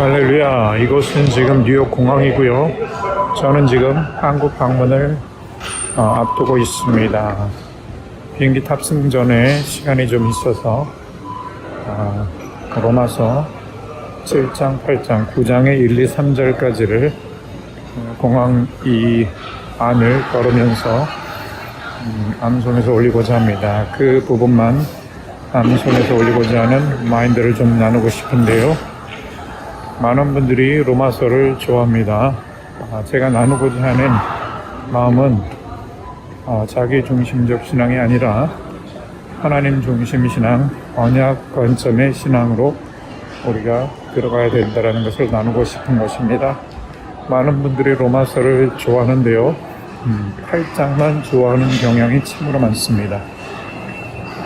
할렐루야. 이곳은 지금 뉴욕 공항이고요. 저는 지금 한국 방문을 어, 앞두고 있습니다. 비행기 탑승 전에 시간이 좀 있어서 아, 로마서 7장, 8장, 9장의 1, 2, 3절까지를 공항 이 안을 걸으면서 음, 암송에서 올리고자 합니다. 그 부분만 암송에서 올리고자 하는 마인드를 좀 나누고 싶은데요. 많은 분들이 로마서를 좋아합니다. 아, 제가 나누고자 하는 마음은 아, 자기 중심적 신앙이 아니라 하나님 중심 신앙, 언약 관점의 신앙으로 우리가 들어가야 된다는 것을 나누고 싶은 것입니다. 많은 분들이 로마서를 좋아하는데요. 음, 8장만 좋아하는 경향이 참으로 많습니다.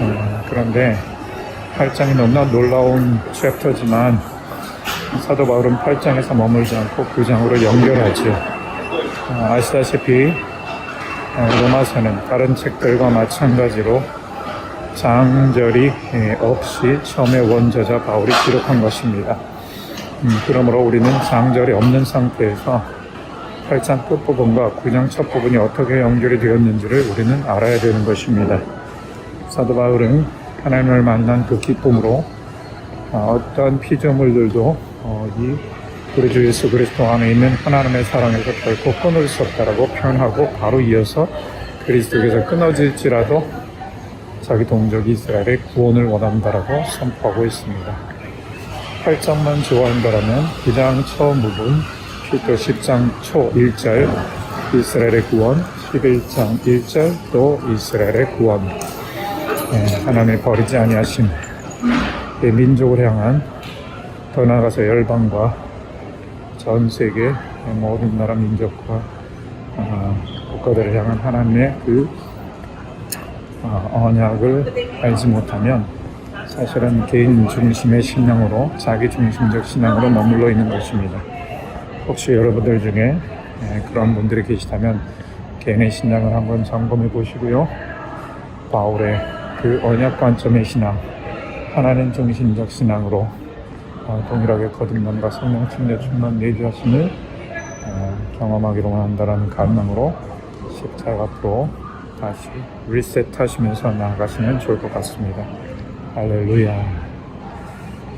어, 그런데 8장이 너무나 놀라운 챕터지만 사도 바울은 8장에서 머물지 않고 9장으로 연결하죠. 어, 아시다시피 어, 로마서는 다른 책들과 마찬가지로 장절이 예, 없이 처음에 원저자 바울이 기록한 것입니다. 음, 그러므로 우리는 장절이 없는 상태에서 8장 끝부분과 9장 첫 부분이 어떻게 연결이 되었는지를 우리는 알아야 되는 것입니다. 사도 바울은 하나님을 만난 그 기쁨으로 어, 어떠한 피조물들도 어, 이 우리 주 예수 그리스도 안에 있는 하나님의 사랑에서 결코 끊을 수 없다라고 표현하고 바로 이어서 그리스도께서 끊어질지라도 자기 동족 이스라엘의 구원을 원한다라고 선포하고 있습니다. 8장만 좋아한다라면 9장 처음 부분, 또 10장 초 1절 이스라엘의 구원, 11장 1절 또 이스라엘의 구원, 예, 하나님의 버리지 아니하심, 예, 민족을 향한 더 나아가서 열방과 전 세계 모든 나라 민족과 아, 국가들을 향한 하나님의 그 아, 언약을 알지 못하면 사실은 개인 중심의 신앙으로 자기 중심적 신앙으로 머물러 있는 것입니다. 혹시 여러분들 중에 예, 그런 분들이 계시다면 개인의 신앙을 한번 점검해 보시고요. 바울의 그 언약 관점의 신앙, 하나님 중심적 신앙으로 어, 동일하게 거듭남과 성령 충녀 충만 내주하심을 어, 경험하기로 원한다는 간망으로 십자가 앞으로 다시 리셋하시면서 나아가시면 좋을 것 같습니다. 할렐루야.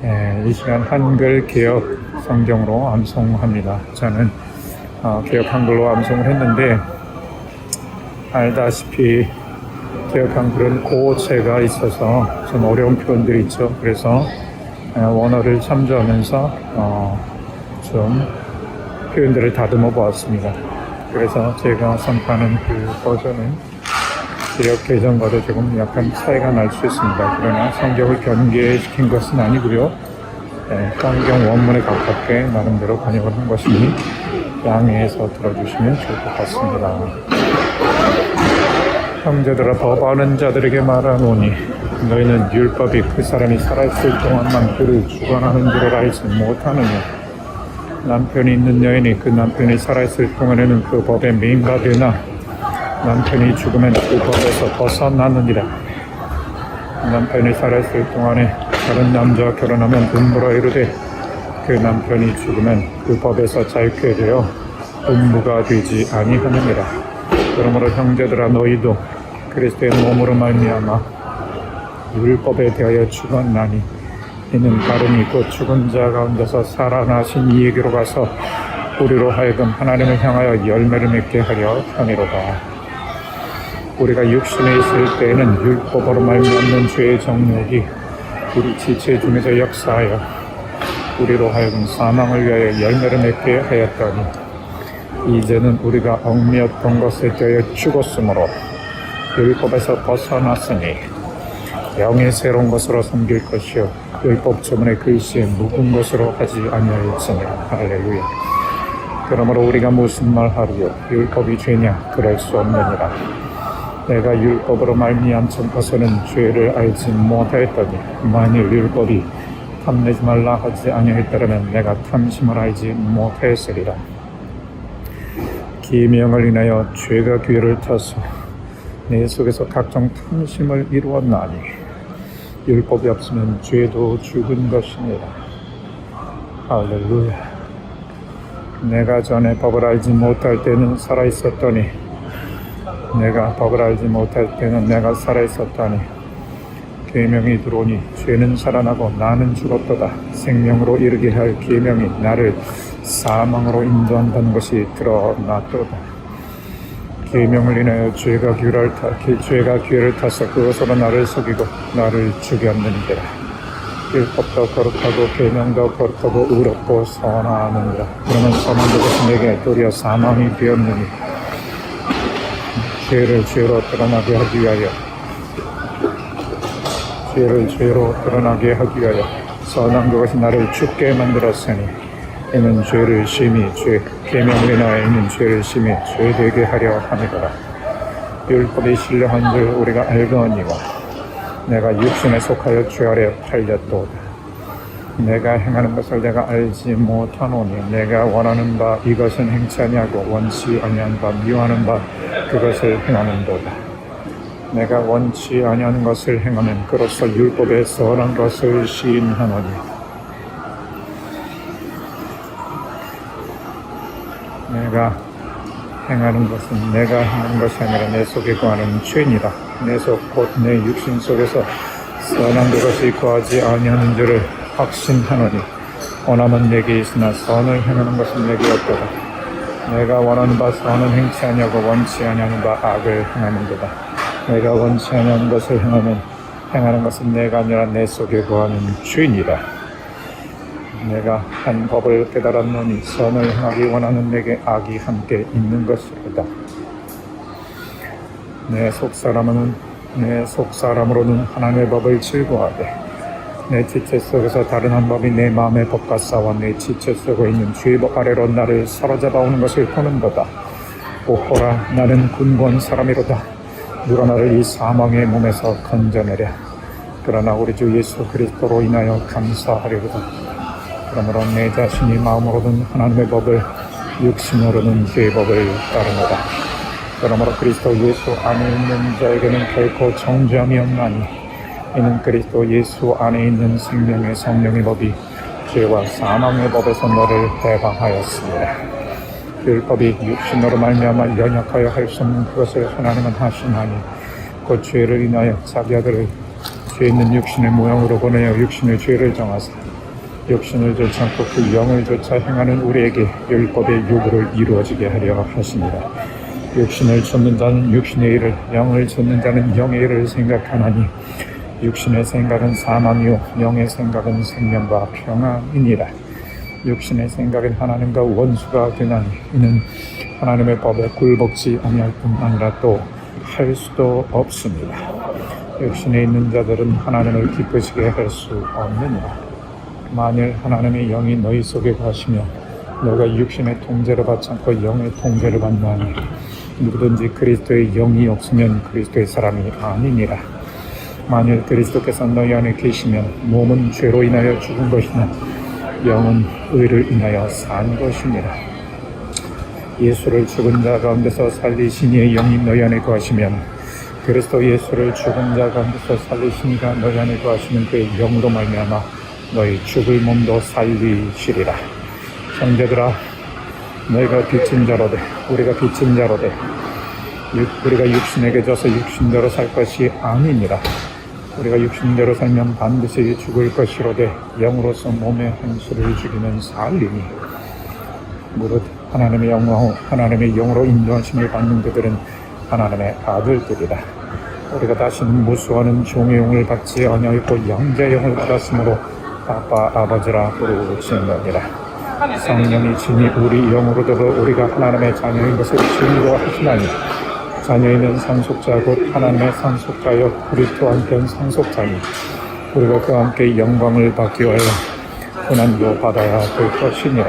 예, 이 시간 한글 개혁 성경으로 암송합니다. 저는 어, 개혁 한글로 암송을 했는데 알다시피 개혁 한글은 고체가 있어서 좀 어려운 표현들이 있죠. 그래서 예, 원어를 참조하면서 어, 좀 표현들을 다듬어 보았습니다. 그래서 제가 선포하는 그 버전은 개혁 개정과도 조금 약간 차이가 날 수 있습니다. 그러나 성경을 변개시킨 것은 아니고요. 예, 성경 원문에 가깝게 나름대로 번역을 한 것이니 양해해서 들어주시면 좋을 것 같습니다. 형제들아 법하는 자들에게 말하노니 너희는 율법이 그 사람이 살아있을 동안만 그를 주관하는 줄을 알지 못하느냐? 남편이 있는 여인이 그 남편이 살아있을 동안에는 그 법에 매인받으나 남편이 죽으면 그 법에서 벗어나느니라. 남편이 살아있을 동안에 다른 남자와 결혼하면 음부라 이르되 그 남편이 죽으면 그 법에서 자유케 되어 음부가 되지 아니하느니라. 그러므로 형제들아 너희도 그리스도의 몸으로 말미암아 율법에 대하여 죽었나니 이는 다름이 곧 죽은 자 가운데서 살아나신 이에게로 가서 우리로 하여금 하나님을 향하여 열매를 맺게 하려 함이로다. 우리가 육신에 있을 때에는 율법으로 말미암는 죄의 정욕이 우리 지체 중에서 역사하여 우리로 하여금 사망을 위하여 열매를 맺게 하였더니 이제는 우리가 얽매였던 것에 대하여 죽었으므로 율법에서 벗어났으니 영의 새로운 것으로 섬길 것이요. 율법 저번의 글씨에 묵은 것으로 하지 아니하였으며 할렐루야. 그러므로 우리가 무슨 말하리요? 율법이 죄냐? 그럴 수 없느니라. 내가 율법으로 말미암은 것은 죄를 알지 못하였더니 만일 율법이 탐내지 말라 하지 아니하였더라면 내가 탐심을 알지 못하였으리라. 기명을 인하여 죄가 귀를 타서 내 속에서 각종 탐심을 이루었나니 율법이 없으면 죄도 죽은 것이니라. 할렐루야. 내가 전에 법을 알지 못할 때는 살아 있었더니 내가 법을 알지 못할 때는 내가 살아 있었다니. 계명이 들어오니 죄는 살아나고 나는 죽었도다. 생명으로 이르게 할 계명이 나를 사망으로 인도한다는 것이 드러났도다 계명을 인하여 죄가 귀를 타 기- 죄가 귀를 타서 그것으로 나를 속이고 나를 죽였느니라. 율법도 거룩하고 계명도 거룩하고 의롭고 선하느니라. 그러면 선한 것이 내게 도리어 사망이 되었느니 죄를 죄로 드러나게 하기 위하여 죄를 죄로 드러나게 하기 위하여 선한 그것이 나를 죽게 만들었으니 이는 죄를 심히 죄 계명을 인하여 있는 죄를 심히 죄되게 하려 함이더라. 율법이 신령한 줄 우리가 알거니와 내가 육신에 속하여 죄 아래 팔렸도다. 내가 행하는 것을 내가 알지 못하노니 내가 원하는 바 이것은 아니하고 원치 아니한 바 미워하는 바 그것을 행하는도다. 내가 원치 아니하는 것을 행하면 그로써 율법에 선한 것을 시인하노니 내가 행하는 것은 내가 행하는 것이 아니라 내 속에 거하는 죄니라 내 속 곧 내 육신 속에서 선한 그것이 거하지 아니하는 줄을 확신하노니 원함은 내게 있으나 선을 행하는 것은 내게 없도다. 내가 원하는 바 선은 행치 아니하고 원치 아니하는 바 악을 행하는도다. 내가 원치 아니하는 것을 행하면 행하는 것은 내가 아니라 내 속에 거하는 죄니라 내가 한 법을 깨달았노니 선을 행하기 원하는 내게 악이 함께 있는 것이다. 내 속사람은 내 속사람으로는 하나님의 법을 즐거워하되 내 지체 속에서 다른 한 법이 내 마음의 법과 싸워 내 지체 속에 있는 죄법 아래로 나를 사로잡아 오는 것을 보는도다. 오호라 나는 군권 사람이로다. 누가 나를 이 사망의 몸에서 건져내랴. 그러나 우리 주 예수 그리스도로 인하여 감사하리로다. 그러므로 내 자신이 마음으로는 하나님의 법을 육신으로는 죄의 법을 따르노다. 그러므로 그리스도 예수 안에 있는 자에게는 결코 정죄함이 없나니 이는 그리스도 예수 안에 있는 생명의 성령의 법이 죄와 사망의 법에서 너를 해방하였습니다. 율법이 육신으로 말미암아 연약하여 할 수 없는 그것을 하나님은 하시나니 그 죄를 인하여 자기 아들을 죄 있는 육신의 모양으로 보내어 육신의 죄를 정하사 육신을 좇지 않고 그 영을 좇아 행하는 우리에게 율법의 요구를 이루어지게 하려 하십니다. 육신을 좇는 자는 육신의 일을, 영을 좇는 자는 영의 일을 생각하나니 육신의 생각은 사망이요 영의 생각은 생명과 평안이니라. 육신의 생각은 하나님과 원수가 되나니 이는 하나님의 법에 굴복지 아니할 뿐 아니라 또 할 수도 없습니다. 육신에 있는 자들은 하나님을 기쁘시게 할 수 없느니라. 만일 하나님의 영이 너희 속에 가시며 너가 육신의 통제를 받지 않고 영의 통제를 받나니 누구든지 그리스도의 영이 없으면 그리스도의 사람이 아니니라. 만일 그리스도께서 너희 안에 계시면 몸은 죄로 인하여 죽은 것이나 영은 의를 인하여 산 것이니라. 예수를 죽은 자 가운데서 살리시니의 영이 너희 안에 거하시면 그리스도 예수를 죽은 자 가운데서 살리시니가 너희 안에 거하시는 그의 영으로 말미암아 너희 죽을 몸도 살리시리라. 형제들아 너희가 빚진 자로되 우리가 빚진 자로되 육- 우리가 육신에게 져서 육신대로 살 것이 아니니라. 우리가 육신대로 살면 반드시 죽을 것이로되 영으로서 몸의 행수를 죽이는 살리니. 무릇 하나님의 영광 하나님의 영으로 인도하심을 받는 그들은 하나님의 아들들이라. 우리가 다시는 무수하는 종의 영을 받지 아니하였고 영자의 영을 받았으므로 아빠 아버지라 부르짖느니라 성령이 진이 우리 영으로 더불어 우리가 하나님의 자녀인 것을 증거하시나니 자녀이면 상속자 곧 하나님의 상속자여 그리스도와 함께한 상속자니 우리가 그와 함께 영광을 받기 위하여 고난도 받아야 될 것이니라.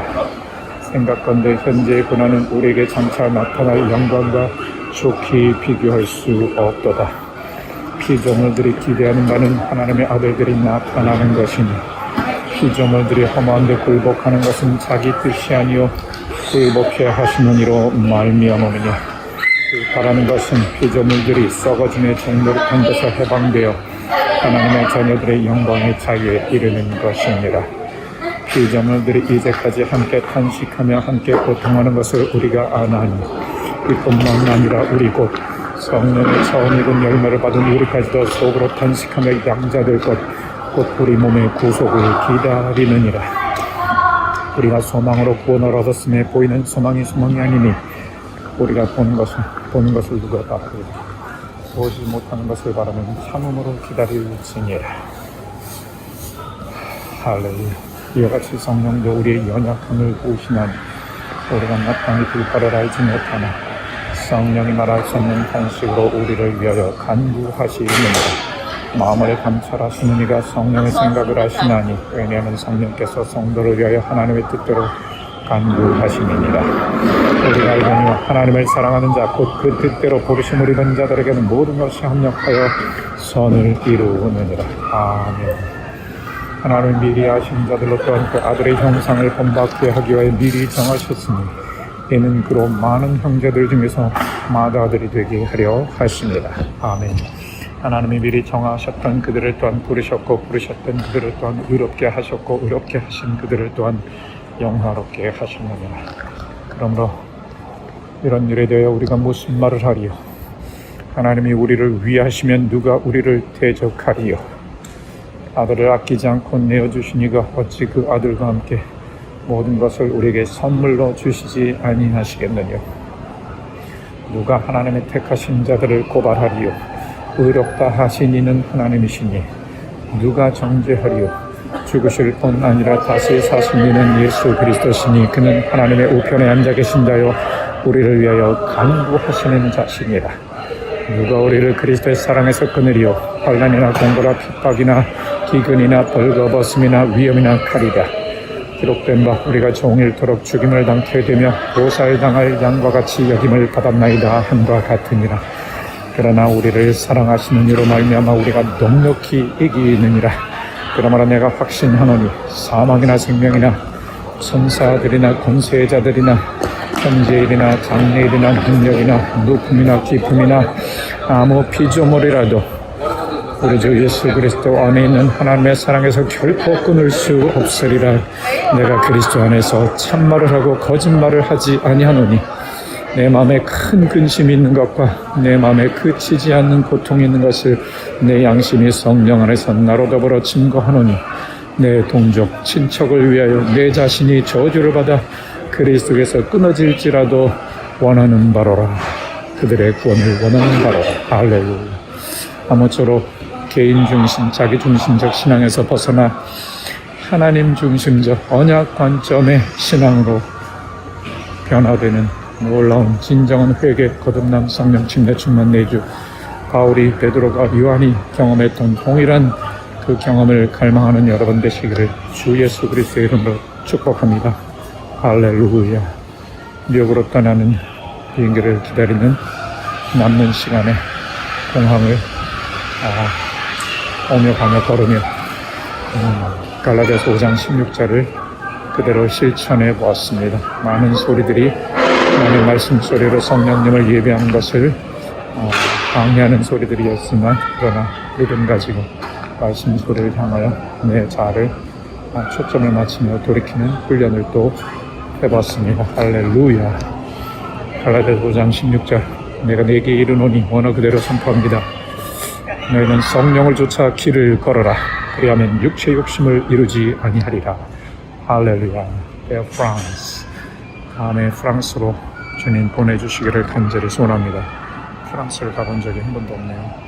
생각건대 현재의 고난은 우리에게 장차 나타날 영광과 좋게 비교할 수 없도다. 피조물들이 기대하는 바는 하나님의 아들들이 나타나는 것이니 피조물들이 허무한데 굴복하는 것은 자기 뜻이 아니요 굴복해 하시는 이로 말미암으니 그 바라는 것은 피조물들이 썩어짐의 정도한 데서 해방되어 하나님의 자녀들의 영광의 자유에 이르는 것입니다. 피조물들이 이제까지 함께 탄식하며 함께 고통하는 것을 우리가 아나니 이뿐만 아니라 우리 곧 성령의 처음 익은 열매를 받은 우리까지도 속으로 탄식하며 양자될 것, 곧 우리 몸의 구속을 기다리느니라. 우리가 소망으로 구원을 얻었음에 보이는 소망이 소망이 아니니 우리가 보는 것을 보는 것을 누가 바라리라. 보지 못하는 것을 바라면 참음으로 기다릴지니라. 할렐루야. 이와 같이 성령도 우리의 연약함을 보시나니 우리가 마땅히 불가를 알지 못하나 성령이 말할 수 없는 탄식으로 우리를 위하여 간구하시느니라. 마음을 감찰하시는 이가 성령의 생각을 하시나니 왜냐하면 성령께서 성도를 위하여 하나님의 뜻대로 간구하시느니라. 우리가 알거니와 하나님을 사랑하는 자 곧 그 뜻대로 부르심을 입은 자들에게는 모든 것이 합력하여 선을 이루느니라. 아멘. 하나님 미리 아신 자들로 또한 그 아들의 형상을 본받게 하기 위하여 미리 정하셨으니 이는 그로 많은 형제들 중에서 마다들이 되게 하려 하십니다. 아멘. 하나님이 미리 정하셨던 그들을 또한 부르셨고 부르셨던 그들을 또한 의롭게 하셨고 의롭게 하신 그들을 또한 영화롭게 하셨느니라. 그러므로 이런 일에 대하여 우리가 무슨 말을 하리요? 하나님이 우리를 위하시면 누가 우리를 대적하리요? 아들을 아끼지 않고 내어주시니가 어찌 그 아들과 함께 모든 것을 우리에게 선물로 주시지 아니하시겠느냐? 누가 하나님의 택하신 자들을 고발하리요? 의롭다 하신 이는 하나님이시니 누가 정죄하리요? 죽으실 뿐 아니라 다시 사신 이는 예수 그리스도시니 그는 하나님의 우편에 앉아 계신 자요 우리를 위하여 간구하시는 자시니라. 누가 우리를 그리스도의 사랑에서 끊으리요 환란이나 공고라 핍박이나 기근이나 벌거벗음이나 위험이나 칼이다 기록된 바 우리가 종일토록 죽임을 당케 되며 보살 당할 양과 같이 여김을 받았나이다 한과 같으니라 그러나 우리를 사랑하시는 이로 말미암아 우리가 넉넉히 이기느니라. 그러므로 내가 확신하노니 사망이나 생명이나 천사들이나 권세자들이나 현재일이나 장래일이나 능력이나 높음이나 깊음이나 아무 피조물이라도 우리 주 예수 그리스도 안에 있는 하나님의 사랑에서 결코 끊을 수 없으리라. 내가 그리스도 안에서 참말을 하고 거짓말을 하지 아니하노니 내 마음에 큰 근심이 있는 것과 내 마음에 그치지 않는 고통이 있는 것을 내 양심이 성령 안에서 나로 더불어 증거하노니 내 동족 친척을 위하여 내 자신이 저주를 받아 그리스도께서 끊어질지라도 원하는 바로라. 그들의 구원을 원하는 바로라 할렐루야. 아무쪼록 개인 중심 자기 중심적 신앙에서 벗어나 하나님 중심적 언약 관점의 신앙으로 변화되는 놀라운 진정한 회개 거듭남 성령 침례 충만 내주 바울이 베드로가 요한이 경험했던 동일한 그 경험을 갈망하는 여러분 되시기를 주 예수 그리스도의 이름으로 축복합니다. 할렐루야. 뉴욕으로 떠나는 비행기를 기다리는 남는 시간에 공항을 아, 오며 가며 걸으며 음, 갈라디아서 5장 16절을 그대로 실천해 보았습니다. 많은 소리들이 하나님의 말씀 소리로 성령님을 예배하는 것을 어, 방해하는 소리들이었지만 그러나 믿음 가지고 말씀 소리를 향하여 내 자아를 아, 초점을 맞추며 돌이키는 훈련을 또 해봤습니다. 할렐루야. 갈라디아서 5장 16절 내가 내게 이르노니 원어 그대로 선포합니다. 너희는 성령을 쫓아 길을 걸어라. 그리하면 육체 욕심을 이루지 아니하리라. 할렐루야. 에 프랑스. 다음에 프랑스로 주님 보내주시기를 간절히 소원합니다. 프랑스를 가본 적이 한 번도 없네요.